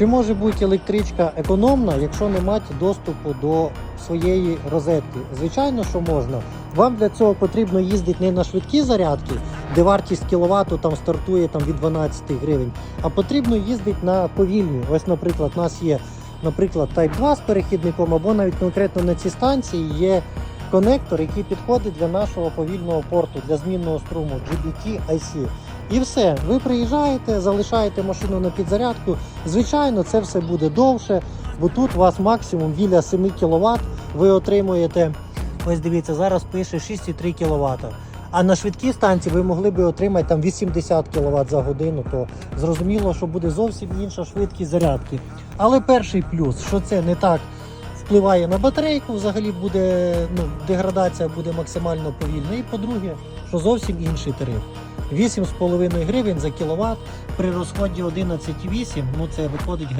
Чи може бути електричка економна, якщо не мати доступу до своєї розетки? Звичайно, що можна. Вам для цього потрібно їздити не на швидкі зарядки, де вартість кіловату там стартує там, від 12 гривень, а потрібно їздити на повільні. Ось, наприклад, у нас є, наприклад, Type 2 з перехідником, або навіть конкретно на цій станції є конектор, який підходить для нашого повільного порту, для змінного струму GBT IC. І все, ви приїжджаєте, залишаєте машину на підзарядку. Звичайно, це все буде довше, бо тут у вас максимум біля 7 кВт ви отримуєте. Ось дивіться, зараз пише 6,3 кВт. А на швидкій станції ви могли би отримати там 80 кВт за годину, то зрозуміло, що буде зовсім інша швидкість зарядки. Але перший плюс, що це не так впливає на батарейку, взагалі буде ну, деградація буде максимально повільна. І по-друге, що зовсім інший тариф. 8,5 гривень за кіловат при розході 11,8, ну це виходить